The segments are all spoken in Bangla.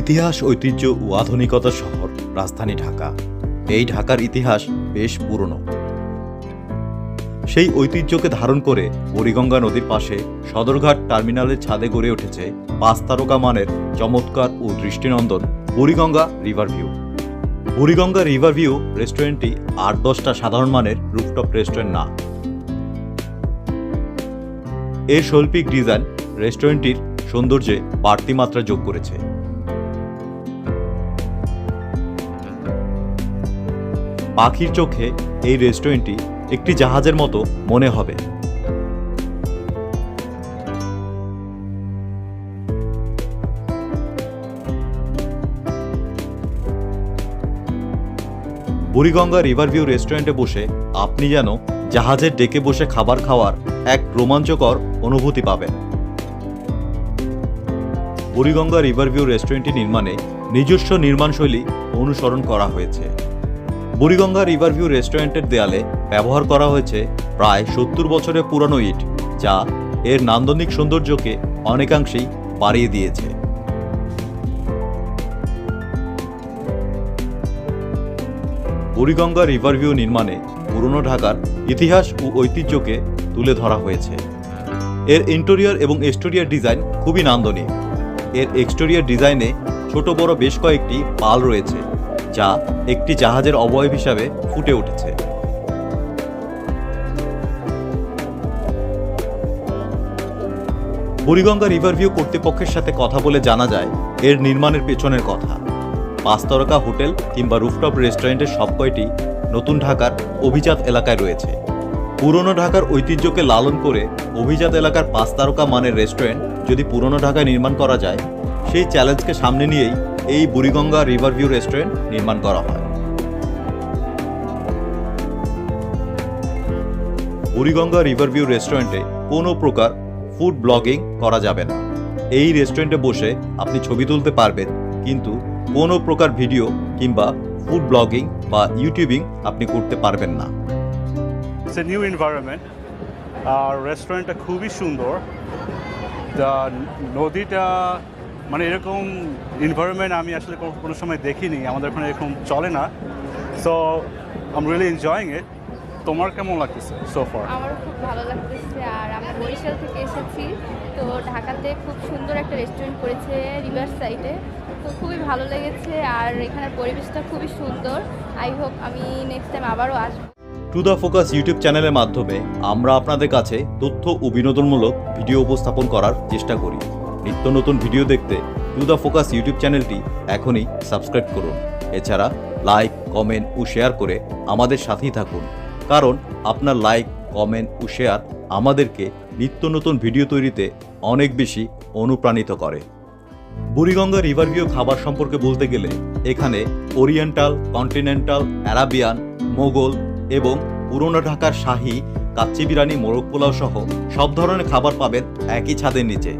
ইতিহাস, ঐতিহ্য ও আধুনিকতার শহর, রাজধানী ঢাকা। এই ঢাকার ইতিহাস বেশ পুরনো। সেই ঐতিহ্যকে ধারণ করে বুড়িগঙ্গা নদীর পাশে সদরঘাট টার্মিনালের ছাদে গড়ে উঠেছে পাঁচ তারকা মানের চমৎকার ও দৃষ্টিনন্দন Buriganga river view. Buriganga river view রেস্টুরেন্টটি আট দশটা সাধারণ মানের রুফটপ রেস্টুরেন্ট না। এর শৈল্পিক ডিজাইন রেস্টুরেন্টটির সৌন্দর্যে বাড়তি মাত্রা যোগ করেছে। পাখির চোখে এই রেস্টুরেন্টটি একটি জাহাজের মতো মনে হবে। বুড়িগঙ্গা রিভারভিউ রেস্টুরেন্টে বসে আপনি যেন জাহাজের ডেকে বসে খাবার খাওয়ার এক রোমাঞ্চকর অনুভূতি পাবেন। বুড়িগঙ্গা রিভারভিউ রেস্টুরেন্টটি নির্মাণে নিজস্ব নির্মাণশৈলী অনুসরণ করা হয়েছে। বুড়িগঙ্গা রিভারভিউ রেস্টুরেন্টের দেয়ালে ব্যবহার করা হয়েছে প্রায় সত্তর বছরের পুরনো ইট, যা এর নান্দনিক সৌন্দর্যকে অনেকাংশেই বাড়িয়ে দিয়েছে। বুড়িগঙ্গা রিভারভিউ নির্মাণে পুরনো ঢাকার ইতিহাস ও ঐতিহ্যকে তুলে ধরা হয়েছে। এর ইন্টেরিয়র এবং এক্সটেরিয়র ডিজাইন খুবই নান্দনিক। এর এক্সটেরিয়র ডিজাইনে ছোট বড় বেশ কয়েকটি পাল রয়েছে। যা একটি জাহাজের অবয়ব হিসাবে ফুটে উঠেছে। বুড়িগঙ্গা রিভারভিউ কর্তৃপক্ষের সাথে কথা বলে জানা যায়, এর নির্মাণের পেছনের কথা। পাঁচ তারকা হোটেল কিংবা রুফটপ রেস্টুরেন্টের সব কয়টি নতুন ঢাকার অভিজাত এলাকায় রয়েছে। পুরনো ঢাকার ঐতিহ্যকে লালন করে অভিজাত এলাকার পাঁচ তারকা মানের রেস্টুরেন্ট যদি পুরনো ঢাকায় নির্মাণ করা যায়, সেই চ্যালেঞ্জকে সামনে নিয়েই এই বুড়িগঙ্গা রিভারভিউ রেস্টুরেন্ট নির্মাণ করা হয়। বুড়িগঙ্গা রিভারভিউ রেস্টুরেন্টে কোনো প্রকার ফুড ব্লগিং করা যাবে না। এই রেস্টুরেন্টে বসে আপনি ছবি তুলতে পারবেন, কিন্তু কোনো প্রকার ভিডিও কিংবা ফুড ব্লগিং বা ইউটিউবিং আপনি করতে পারবেন না। নিউ এনভায়রনমেন্ট আর রেস্টুরেন্টটা খুবই সুন্দর। নদীটা মানে এরকম এনভায়রনমেন্ট আমি আসলে কোনো- কোনো সময় দেখিনি আমাদের ওখানে এরকম চলে না। So I'm really enjoying it তোমার কেমন লাগতেছে সো ফার আমারও খুব ভালো লাগতেছে আর আমরা বরিশাল থেকে এসেছি। তো ঢাকাতে খুব সুন্দর একটা রেস্টুরেন্ট করেছে রিভার সাইডে তো খুবই ভালো লেগেছে আর এখানের পরিবেশটা খুবই সুন্দর। আই হোপ আমি নেক্সট টাইম আবারও আসব। টু দ্য ফোকাস ইউটিউব চ্যানেলের মাধ্যমে আমরা আপনাদের কাছে তথ্য ও বিনোদনমূলক ভিডিও উপস্থাপন করার চেষ্টা করি। নিত্য নতুন ভিডিও দেখতে টু দ্য ফোকাস ইউটিউব চ্যানেলটি এখনই সাবস্ক্রাইব করুন। এছাড়া লাইক, কমেন্ট ও শেয়ার করে আমাদের সাথেই থাকুন। কারণ আপনার লাইক, কমেন্ট ও শেয়ার আমাদেরকে নিত্য নতুন ভিডিও তৈরিতে অনেক বেশি অনুপ্রাণিত করে। বুড়িগঙ্গা রিভারভিউ খাবার সম্পর্কে বলতে গেলে এখানে ওরিয়েন্টাল কন্টিনেন্টাল অ্যারাবিয়ান মোগল এবং পুরনো ঢাকার শাহী, কাচ্চি বিরিয়ানি, মোরগ পোলাও সহ সব ধরনের খাবার পাবেন একই ছাদের নিচে।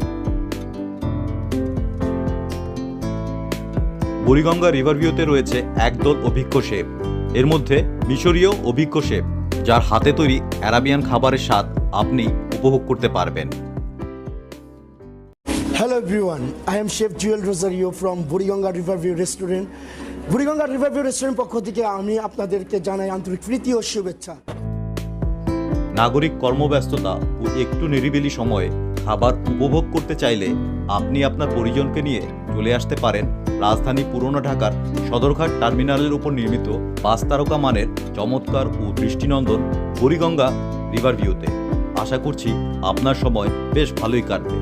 বুড়িগঙ্গা রিভারভিউতে রয়েছে একদল অভিজ্ঞ শেফ এর মধ্যে মিশরীয় অভিজ্ঞ শেফ যার হাতে তৈরি অ্যারাবিয়ান খাবারের স্বাদ আপনি উপভোগ করতে পারবেন। Hello everyone, I am Chef Jewel Rosario from Buriganga Riverview Restaurant. Buriganga riverview restaurant পক্ষ থেকে আমি আপনাদেরকে জানাই আন্তরিক প্রীতি ও শুভেচ্ছা। নাগরিক কর্মব্যস্ততা ও একটু নিরিবিলি সময়ে খাবার উপভোগ করতে চাইলে আপনি আপনার পরিজনকে নিয়ে চলে আসতে পারেন রাজধানী পুরনো ঢাকার সদরঘাট টার্মিনালের উপর নির্মিত পাঁচ তারকা মানের চমৎকার ও দৃষ্টিনন্দন হরিগঙ্গা রিভার ভিউতে আশা করছি আপনার সময় বেশ ভালোই কাটবে।